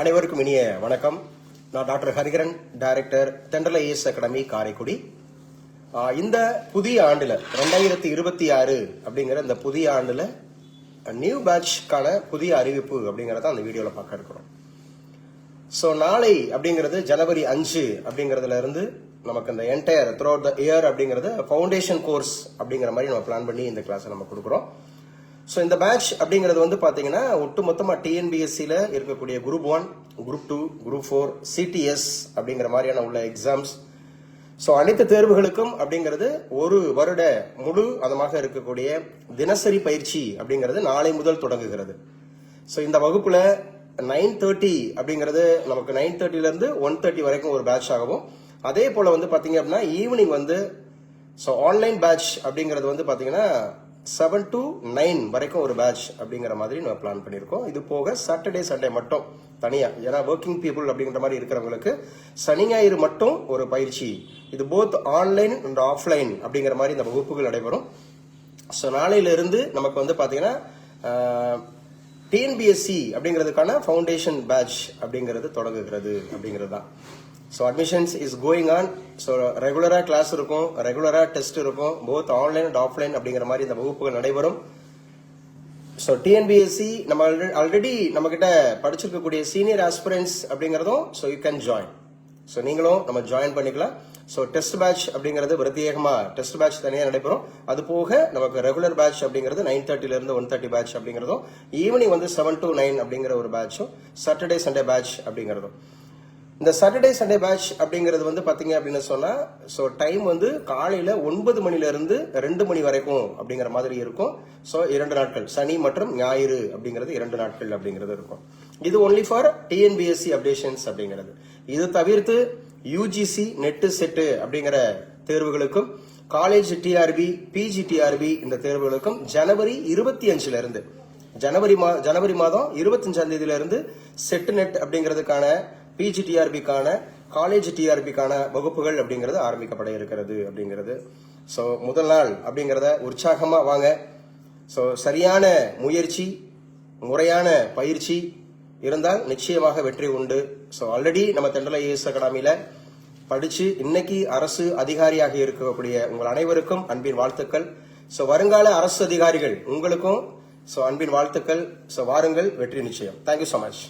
அனைவருக்கும் இனிய வணக்கம். நான் doctor Harikaran director Thendral A S academy Karaikudi. இந்த புதிய ஆண்டில் ரெண்டாயிரத்தி இருபத்தி ஆறு அப்படிங்கிற இந்த புதிய ஆண்டில் நியூ பேட்ச்க்கான புதிய அறிவிப்பு அப்படிங்கிறத அந்த வீடியோவில் பார்க்க இருக்கிறோம். ஸோ நாளை அப்படிங்கிறது ஜனவரி அஞ்சு அப்படிங்கிறதுல இருந்து நமக்கு இந்த என்டையர் த்ரூ த இயர் அப்படிங்கிறது ஃபவுண்டேஷன் கோர்ஸ் அப்படிங்கிற மாதிரி நம்ம பிளான் பண்ணி இந்த கிளாஸை நம்ம கொடுக்குறோம். ஸோ இந்த பேட்ச் அப்படிங்கிறது வந்து பார்த்தீங்கன்னா ஒட்டு மொத்தமாக டிஎன்பிஎஸ்சியில் இருக்கக்கூடிய group one group two group four CDS அப்படிங்கிற மாதிரியான உள்ள எக்ஸாம்ஸ் ஸோ அனைத்து தேர்வுகளுக்கும் அப்படிங்கிறது ஒரு வருட முழு அதமாக இருக்கக்கூடிய தினசரி பயிற்சி அப்படிங்கிறது நாளை முதல் தொடங்குகிறது. ஸோ இந்த வகுப்பில் நைன் தேர்ட்டி அப்படிங்கிறது நமக்கு நைன் தேர்ட்டிலேருந்து ஒன் தேர்ட்டி வரைக்கும் ஒரு பேட்ச் ஆகவும் அதே போல் வந்து பார்த்தீங்க அப்படின்னா ஈவினிங் வந்து ஸோ ஆன்லைன் பேட்ச் அப்படிங்கிறது வந்து பார்த்தீங்கன்னா செவன் டு நைன் வரைக்கும் ஒரு பேட்ச் அப்படிங்கிற மாதிரி நம்ம பிளான் பண்ணியிருக்கோம். இது போக சாட்டர்டே சண்டே மட்டும் தனியாக ஏன்னா ஒர்க்கிங் பீப்புள் அப்படிங்கிற மாதிரி இருக்கிறவங்களுக்கு சனி ஞாயிறு மட்டும் ஒரு பயிற்சி. இது போத் ஆன்லைன் அண்ட் ஆஃப்லைன் அப்படிங்கிற மாதிரி இந்த வகுப்புகள் நடைபெறும். ஸோ நாளையிலிருந்து நமக்கு வந்து பார்த்தீங்கன்னா டிஎன்பிஎஸ்சி அப்படிங்கிறதுக்கான ஃபவுண்டேஷன் பேட்ச் அப்படிங்கிறது தொடங்குகிறது அப்படிங்கிறது தான் so admissions is going on so ரெகுலராக கிளாஸ் இருக்கும். ரெகுலராக டெஸ்ட் இருக்கும். போத் ஆன்லைன் அண்ட் ஆஃப்லைன் அப்படிங்கிற மாதிரி இந்த வகுப்புகள் நடைபெறும். ஸோ டிஎன்பிஎஸ்சி நம்ம ஆல்ரெடி நம்மக்கிட்ட படிச்சிருக்கக்கூடிய சீனியர் ஆஸ்பிரன்ஸ் அப்படிங்கிறதும் so you can join so நீங்களும் நம்ம ஜாயின் பண்ணிக்கலாம். ஸோ டெஸ்ட் பேட்ச் அப்படிங்கிறது பிரத்யேகமாக டெஸ்ட் பேட்ச் தனியாக நடைபெறும். அது போக நமக்கு ரெகுலர் பேட்ச் அப்படிங்கிறது நைன் தேர்ட்டிலேருந்து ஒன் தேர்ட்டி பேட்ச் அப்படிங்கிறதும் ஈவினிங் வந்து செவன் டு நைன் அப்படிங்கிற ஒரு பேட்சும் சாட்டர்டே சண்டே பேட்ச் அப்படிங்கிறதும். இந்த சாட்டர்டே சண்டே பேட்ச் அப்படிங்கிறது வந்து பார்த்தீங்க அப்படின்னு சொன்னால் ஸோ டைம் வந்து காலையில் ஒன்பது மணிலேருந்து ரெண்டு மணி வரைக்கும் அப்படிங்கிற மாதிரி இருக்கும். ஸோ இரண்டு நாட்கள் சனி மற்றும் ஞாயிறு அப்படிங்கிறது இரண்டு நாட்கள் அப்படிங்கிறது இருக்கும். இது ஒன்லி ஃபார் டிஎன்பிஎஸ்சி அப்டேஷன்ஸ் அப்படிங்கிறது. இது தவிர்த்து யூஜிசி நெட்டு செட்டு அப்படிங்கிற தேர்வுகளுக்கும் காலேஜ் டிஆர்பி பிஜி டிஆர்பி இந்த தேர்வுகளுக்கும் ஜனவரி இருபத்தி அஞ்சுல இருந்து ஜனவரி மா ஜனவரி மாதம் இருபத்தஞ்சாம் தேதியில இருந்து செட்டு நெட் அப்படிங்கிறதுக்கான பிஜி டிஆர்பிக்கான காலேஜ் டிஆர்பிக்கான வகுப்புகள் அப்படிங்கிறது ஆரம்பிக்கப்பட இருக்கிறது அப்படிங்கிறது. ஸோ முதல் நாள் அப்படிங்கிறத உற்சாகமாக வாங்க. ஸோ சரியான முயற்சி முறையான பயிற்சி இருந்தால் நிச்சயமாக வெற்றி உண்டு. ஸோ ஆல்ரெடி நம்ம தெண்டல ஏஎஸ் அகாடமியில் படிச்சு இன்னைக்கு அரசு அதிகாரியாக இருக்கக்கூடிய உங்கள் அனைவருக்கும் அன்பின் வாழ்த்துக்கள். ஸோ வருங்கால அரசு அதிகாரிகள் உங்களுக்கும் ஸோ அன்பின் வாழ்த்துக்கள். ஸோ வாருங்கள் வெற்றி நிச்சயம். Thank you so much